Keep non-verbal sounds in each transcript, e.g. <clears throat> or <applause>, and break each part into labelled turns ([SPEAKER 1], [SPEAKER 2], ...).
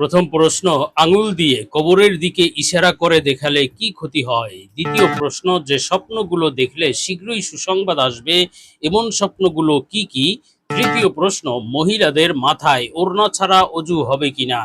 [SPEAKER 1] প্রথম প্রশ্ন, আঙুল দিয়ে কবরের দিকে ইশারা করে দেখালে কি ক্ষতি হয়? দ্বিতীয় প্রশ্ন, যে স্বপ্নগুলো দেখলে শীঘ্রই সুসংবাদ আসবে, এমন স্বপ্নগুলো কি কি? তৃতীয় প্রশ্ন, মহিলাদের মাথায় ওড়না ছাড়া অজু হবে কিনা?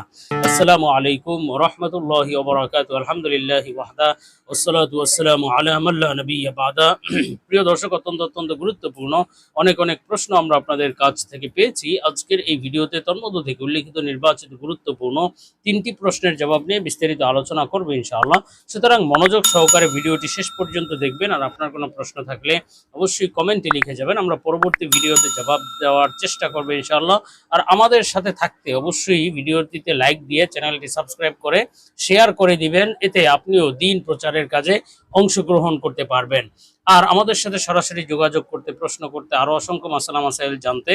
[SPEAKER 1] আসসালামু আলাইকুম রহমতুল্লাহ ওবরাকাত আলহামদুলিল্লাহ ওয়াহদা ওসলাতু আসসালামু আলা মাল্লা নবী বাদা। <clears throat> প্রিয় দর্শক, অত্যন্ত অত্যন্ত গুরুত্বপূর্ণ অনেক অনেক প্রশ্ন আমরা আপনাদের কাছ থেকে পেয়েছি। আজকের এই ভিডিওতে তন্মধ্য থেকে উল্লেখিত নির্বাচিত গুরুত্বপূর্ণ তিনটি প্রশ্নের জবাব নিয়ে বিস্তারিত আলোচনা করব ইনশাআল্লাহ। সুতরাং মনোযোগ সহকারে ভিডিওটি শেষ পর্যন্ত দেখবেন। আর আপনার কোনো প্রশ্ন থাকলে অবশ্যই কমেন্টে লিখে যাবেন। আমরা পরবর্তী ভিডিওতে জবাব দেওয়ার চেষ্টা করব ইনশাআল্লাহ। আর আমাদের সাথে থাকতে অবশ্যই ভিডিওটিতে লাইক দিয়ে চ্যানেলটি সাবস্ক্রাইব করে শেয়ার করে দিবেন। এতে আপনিও দিন প্রচারের কাজে অংশগ্রহণ করতে পারবেন। আর আমাদের সাথে সরাসরি যোগাযোগ করতে, প্রশ্ন করতে আরও অসংখ্য মাসালা মাসাইল জানতে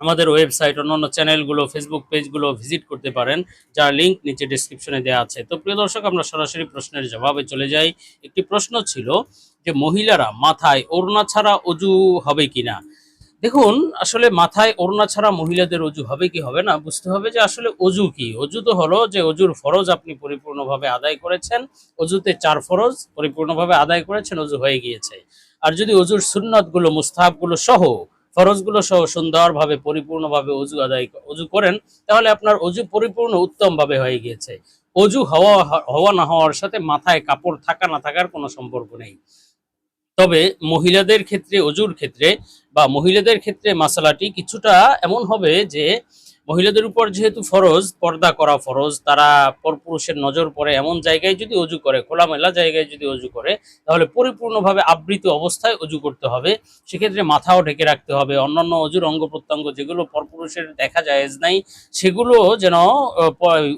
[SPEAKER 1] আমাদের ওয়েবসাইট, অন্যান্য চ্যানেলগুলো ফেসবুক পেজগুলো ভিজিট করতে পারেন, যার লিংক নিচে ডিসক্রিপশনে দেওয়া আছে। তো প্রিয় দর্শক, আমরা সরাসরি প্রশ্নের জবাবে চলে যাই। একটি প্রশ্ন ছিল যে, মহিলারা মাথায় ওড়না ছাড়া অজু হবে কিনা? দেখুন, আসলে মাথায় ওড়না ছাড়া মহিলাদের অজু হবে কি হবে না? বুঝতে হবে যে আসলে অজু কি? অজু তো হলো যে অজুর ফরজ আপনি পরিপূর্ণভাবে আদায় করেছেন, অজুতে চার ফরজ পরিপূর্ণভাবে আদায় করেছেন, অজু হয়ে গিয়েছে। আর যদি অজুর সুন্নতগুলো, মুস্তাহাবগুলো সহ, ফরজগুলো সহ সুন্দরভাবে পরিপূর্ণভাবে অজু আদায় অজু করেন, তাহলে আপনার অজু পরিপূর্ণ উত্তমভাবে হয়ে গিয়েছে। অজু হওয়া হওয়া না হওয়ার সাথে মাথায় কাপড় থাকা না থাকার কোনো সম্পর্ক নেই। তবে মহিলাদের ক্ষেত্রে, অজুর ক্ষেত্রে বা মহিলাদের ক্ষেত্রে মাসালাটি কিছুটা এমন হবে যে মহিলাদের উপর যেহেতু ফরজ, পর্দা করা ফরজ, তারা পরপুরুষের নজর পড়ে এমন জায়গায় যদি অজু করে, খোলামেলা জায়গায় যদি অজু করে, তাহলে পরিপূর্ণভাবে আবৃত অবস্থায় অজু করতে হবে। সেক্ষেত্রে মাথাও ঢেকে রাখতে হবে। অন্যান্য অজুর অঙ্গ প্রত্যঙ্গ যেগুলো পরপুরুষের দেখা যায় নাই, সেগুলো যেন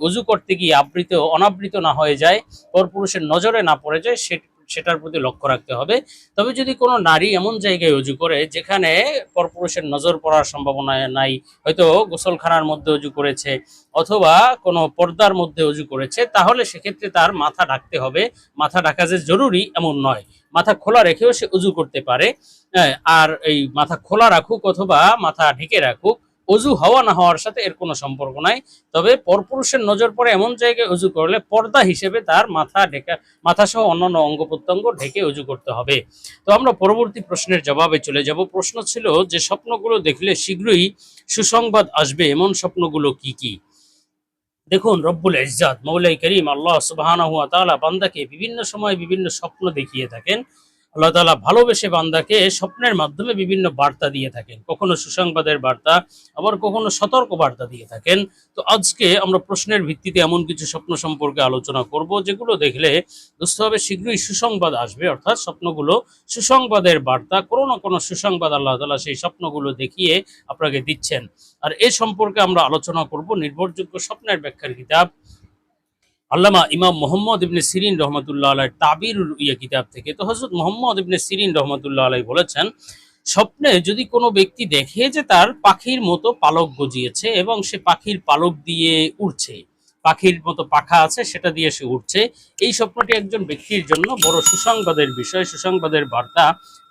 [SPEAKER 1] অজু করতে গিয়ে আবৃত, অনাবৃত না হয়ে যায়, পরপুরুষের নজরে না পড়ে যায়, সে সেটার প্রতি লক্ষ্য রাখতে হবে। তবে যদি কোনো নারী এমন জায়গায় অজু করে যেখানে পরপুরুষের নজর পড়ার সম্ভাবনা নাই হয়তো গোসলখানার মধ্যে অজু করেছে অথবা কোনো পর্দার মধ্যে অজু করেছে তাহলে সেক্ষেত্রে তার মাথা ঢাকতে হবে। মাথা ঢাকা যে জরুরি এমন নয়। মাথা খোলা রেখেও সে উজু করতে পারে। হ্যাঁ, আর এই মাথা খোলা রাখুক অথবা মাথা ঢেকে রাখুক অজু হওয়া না হওয়ার সাথে এর কোনো সম্পর্ক নাই। তবে পরপুরুষের নজর পড়ে এমন জায়গায় অজু করলে পর্দা হিসেবে তার মাথা ঢেকা মাথা সহ অন্যান্য অঙ্গ প্রত্যঙ্গ ঢেকে অজু করতে হবে। তো আমরা পরবর্তী প্রশ্নের জবাবে চলে যাব। প্রশ্ন ছিল যে স্বপ্নগুলো দেখলে শীঘ্রই সুসংবাদ আসবে। এমন স্বপ্নগুলো কি কি? দেখুন, রব্বুল ইজ্জাত, মৌলাই করিম, আল্লাহ তাআলা বান্দাকে বিভিন্ন সময় বিভিন্ন স্বপ্ন দেখিয়ে থাকেন। আল্লাহ তাআলা ভালোবেসে বান্দাকে স্বপ্নের মাধ্যমে বিভিন্ন বার্তা দিয়ে থাকেন। কখনো সুসংবাদের বার্তা, আবার কখনো সতর্ক বার্তা দিয়ে থাকেন। তো আজকে আমরা প্রশ্নের ভিত্তিতে এমন কিছু স্বপ্ন সম্পর্কে আলোচনা করব, যেগুলো দেখলে বুঝতে হবে শীঘ্রই সুসংবাদ আসবে। অর্থাৎ স্বপ্নগুলো সুসংবাদের বার্তা, কোনো না কোনো সুসংবাদ আল্লাহ তাআলা সেই স্বপ্নগুলো দেখিয়ে আপনাকে দিচ্ছেন। আর এ সম্পর্কে আমরা আলোচনা করব নির্ভরযোগ্য স্বপ্নের ব্যাখ্যার কিতাব। আল্লামা ইমাম মোহাম্মদ ইবনে সিরিন রহমতুল্লাহ আলাই তাবির ইয়া কিতাব থেকে, তো হজরত মোহাম্মদ ইবনে সিরিন রহমতুল্লাহ আলাই বলেছেন, স্বপ্নে যদি কোনো ব্যক্তি দেখে যে তার পাখির মতো পালক গজিয়েছে এবং সে পাখির পালক দিয়ে উড়ছে পাখির মতো পাখা আছে, সেটা দিয়ে সে উঠছে। এই স্বপ্নটি একজন ব্যক্তির জন্য বড় সুসংবাদের বিষয়, সুসংবাদের বার্তা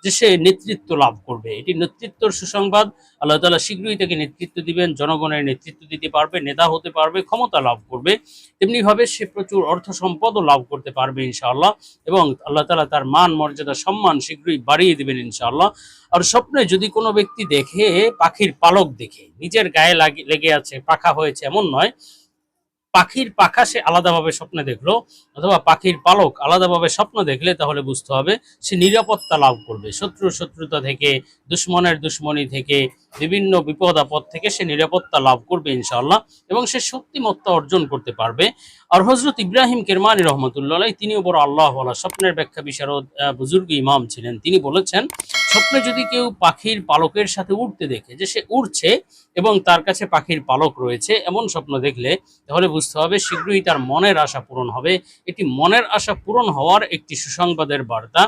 [SPEAKER 1] যে সে নেতৃত্ব লাভ করবে। এটি নেতৃত্বর সুসংবাদ। আল্লাহ তালা শীঘ্রই তাকে নেতৃত্ব দিবেন, জনগণের নেতৃত্ব দিতে পারবে, নেতা হতে পারবে, ক্ষমতা লাভ করবে। তেমনিভাবে সে প্রচুর অর্থ সম্পদও লাভ করতে পারবে ইনশাআল্লাহ এবং আল্লাহ তালা তার মান, মর্যাদা, সম্মান শীঘ্রই বাড়িয়ে দিবেন ইনশাআল্লাহ। আর স্বপ্নে যদি কোনো ব্যক্তি দেখে, পাখির পালক দেখে, নিজের গায়ে লাগে, লেগে আছে, পাখা হয়েছে, এমন নয় পাখির পাখা সে আলাদাভাবে স্বপ্নে দেখল, অথবা পাখির পালক আলাদাভাবে স্বপ্ন দেখলে তাহলে বুঝতে হবে সে নিরাপত্তা লাভ করবে। শত্রু শত্রুতা থেকে, দুশ্মনের দুশ্মনী থেকে, বিভিন্ন বিপদ আপদ থেকে সে নিরাপত্তা লাভ করবে ইনশাআল্লাহ এবং সে শক্তিমত্তা অর্জন করতে পারবে। আর হজরত ইব্রাহিম কেরমানি রহমতুল্লাহ তিনিও বড় আল্লাহ স্বপ্নের ব্যাখ্যা বিশারদ বুজুর্গ ইমাম ছিলেন। তিনি বলেছেন স্বপ্নে যদি কেউ পাখির পালকের সাথে উঠতে দেখে যে সে উঠছে এবং তার কাছে পাখির পালক রয়েছে এমন স্বপ্ন দেখলে, তাহলে বুঝতে হবে শীঘ্রই তার মনের আশা পূরণ হবে। এটি মনের আশা পূরণ হওয়ার একটি সুসংবাদের বার্তা।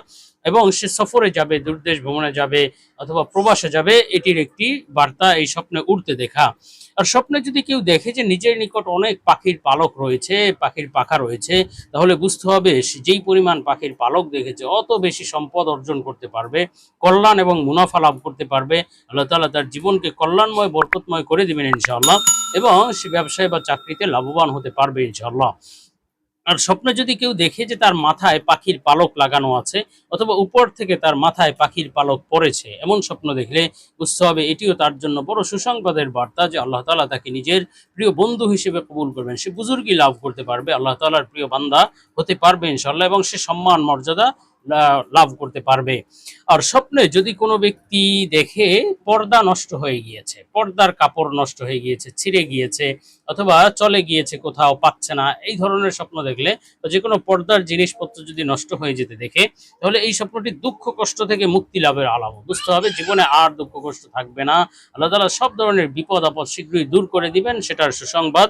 [SPEAKER 1] এবং সে সফরে যাবে, দূরদেশ ভ্রমণে যাবে অথবা প্রবাসে যাবে, এটির একটি বার্তা এই স্বপ্নে উঠতে দেখা। আর স্বপ্নে যদি কেউ দেখে যে নিজের নিকট অনেক পাখির পালক রয়েছে, পাখির পাখা রয়েছে, তাহলে বুঝতে হবে যেই পরিমাণ পাখির পালক দেখেছে, অত বেশি সম্পদ অর্জন করতে পারবে, কল্যাণ এবং মুনাফা লাভ করতে পারবে। আল্লাহ তাআলা তার জীবনকে কল্যাণময়, বরকতময় করে দিবেন ইনশাআল্লাহ এবং সে ব্যবসায় বা চাকরিতে লাভবান হতে পারবে ইনশাআল্লাহ। আর স্বপ্নে যদি কেউ দেখে যে তার মাথায় পাখির পালক লাগানো আছে, অথবা উপর থেকে তার মাথায় পাখির পালক পড়েছে, এমন স্বপ্ন দেখলে বুঝতে হবে এটিও তার জন্য বড় সুসংবাদের বার্তা যে আল্লাহ তাআলা তাকে নিজের প্রিয় বন্ধু হিসেবে কবুল করবেন। সে বুজুর্গি লাভ করতে পারবে, আল্লাহ তাআলার প্রিয় বান্দা হতে পারবে ইনশাল্লাহ এবং সে সম্মান, মর্যাদা লাভ করতে পারবে। আর স্বপ্নে যদি কোনো ব্যক্তি দেখে পর্দা নষ্ট হয়ে গিয়েছে, পর্দার কাপড় নষ্ট হয়ে গিয়েছে, ছিঁড়ে গিয়েছে অথবা চলে গিয়েছে কোথাও, পাচ্ছে না, এই ধরনের স্বপ্ন দেখলে যে কোনো পর্দার জিনিসপত্র যদি নষ্ট হয়ে যেতে দেখে, তাহলে এই স্বপ্নটি দুঃখ, কষ্ট থেকে মুক্তি লাভের আলামত। বুঝতে হবে, জীবনে আর দুঃখ, কষ্ট থাকবে না। আল্লাহ তাআলা সব ধরনের বিপদ, আপদ শীঘ্রই দূর করে দিবেন, সেটার সুসংবাদ।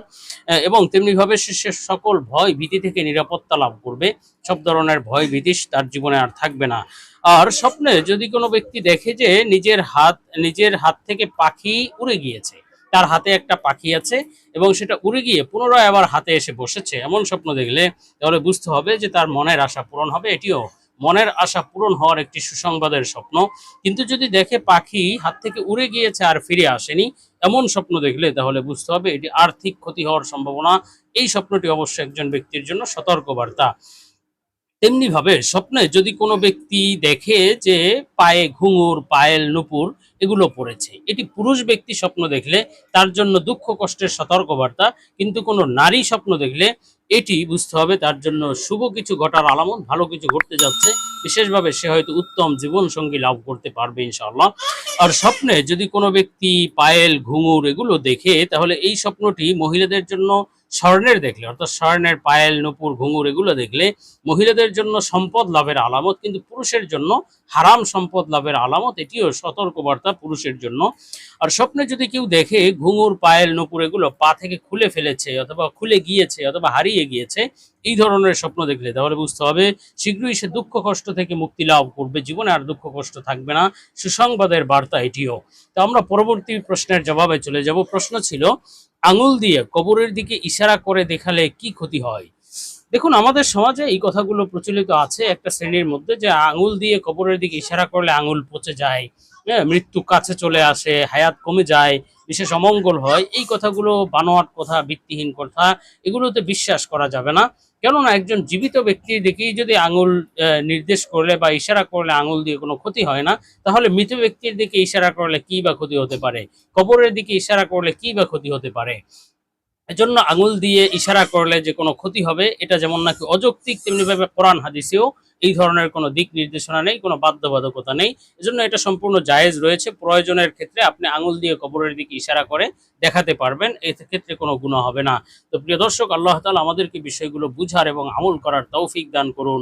[SPEAKER 1] এবং তেমনিভাবে সে সকল ভয় ভীতি থেকে নিরাপত্তা লাভ করবে। সব ধরনের ভয় ভীতি তার জীবনে আর থাকবে না। আর স্বপ্নে যদি কোনো ব্যক্তি দেখে যে নিজের হাত নিজের হাত থেকে পাখি উড়ে গিয়েছে তার হাতে একটা পাখি আছে এবং সেটা উড়ে গিয়ে পুনরায় আবার হাতে এসে বসেছে। এমন স্বপ্ন দেখলে তাহলে বুঝতে হবে যে তার মনের আশা পূরণ হবে। এটিও মনের আশা পূরণ হওয়ার একটি সুসংবাদের স্বপ্ন। কিন্তু যদি দেখে পাখি হাত থেকে উড়ে গিয়েছে আর ফিরে আসেনি, এমন স্বপ্ন দেখলে তাহলে বুঝতে হবে এটি আর্থিক ক্ষতি হওয়ার সম্ভাবনা। এই স্বপ্নটি অবশ্যই একজন ব্যক্তির জন্য সতর্কবার্তা। তেমনি ভাবে স্বপ্নে যদি কোনো ব্যক্তি দেখে যে পায়ে ঘুঙুর পায়েল নুপুর, এগুলো পড়েছে। এটি পুরুষ ব্যক্তি স্বপ্ন দেখলে তার জন্য দুঃখ, কষ্টের সতর্কবার্তা, কিন্তু কোনো নারী স্বপ্ন দেখলে এটি বুঝতে হবে তার জন্য শুভ কিছু ঘটার আলামত, ভালো কিছু ঘটতে যাচ্ছে। বিশেষভাবে সে হয়তো উত্তম জীবন সঙ্গী লাভ করতে পারবে ইনশাআল্লাহ। আর স্বপ্নে যদি কোনো ব্যক্তি পায়েল, ঘুঙুর এগুলো দেখে, তাহলে এই স্বপ্নটি মহিলাদের জন্য স্বর্ণের দেখলে, অর্থাৎ স্বর্ণের পায়েল, নুপুর, ঘুঙুর, এগুলো দেখলে মহিলাদের জন্য সম্পদ লাভের আলামত, কিন্তু পুরুষের জন্য হারাম সম্পদ লাভের আলামত, এটিও সতর্কবার্তা পুরুষের জন্য। আর স্বপ্নে যদি কেউ দেখে ঘুঙুর, পায়েল, নুপুর, এগুলো পা থেকে খুলে ফেলেছে অথবা খুলে গিয়েছে অথবা হারিয়ে গিয়েছে, এই ধরনের স্বপ্ন দেখলে তাহলে বুঝতে হবে, শীঘ্রই সে দুঃখ কষ্ট থেকে মুক্তি লাভ করবে, জীবনে আর দুঃখ কষ্ট থাকবে না। সুসংবাদের বার্তা এটিও। তো আমরা পরবর্তী প্রশ্নের জবাবে চলে যাব। প্রশ্ন ছিল আঙুল দিয়ে কবরের দিকে ইশারা করে দেখালে কি ক্ষতি হয়? দেখুন, আমাদের সমাজে এই কথাগুলো প্রচলিত আছে একটা শ্রেণির মধ্যে যে আঙুল দিয়ে কবরের দিকে ইশারা করলে আঙুল পচে যায় হ্যাঁ মৃত্যু কাছে চলে আসে, হায়াত কমে যায়, বিশেষ অমঙ্গল হয়। এই কথাগুলো বানোয়াট কথা, ভিত্তিহীন কথা, এগুলোতে বিশ্বাস করা যাবে না। কেননা একজন জীবিত ব্যক্তি দেখি যদি আঙুল নির্দেশ করলে বা ইশারা করলে আঙুল দিয়ে কোনো ক্ষতি হয় না, তাহলে মৃত ব্যক্তির দিকে ইশারা করলে কি বা ক্ষতি হতে পারে? কবরের দিকে ইশারা করলে কি বা ক্ষতি হতে পারে? এজন্য আঙুল দিয়ে ইশারা করলে যে কোনো ক্ষতি হবে, এটা যেমন নাকি অযৌক্তিক, তেমনিভাবে কোরআন হাদিসেও এই ধরনের কোনো দিক নির্দেশনা নেই, কোনো বাধ্যবাধকতা নেই। এজন্য এটা সম্পূর্ণ জায়েজ রয়েছে। প্রয়োজনের ক্ষেত্রে আপনি আঙুল দিয়ে কবরের দিকে ইশারা করে দেখাতে পারবেন এই ক্ষেত্রে কোনো গুণা হবে না। তো প্রিয় দর্শক, আল্লাহ তালা আমাদেরকে বিষয়গুলো বুঝার এবং আমল করার তৌফিক দান করুন।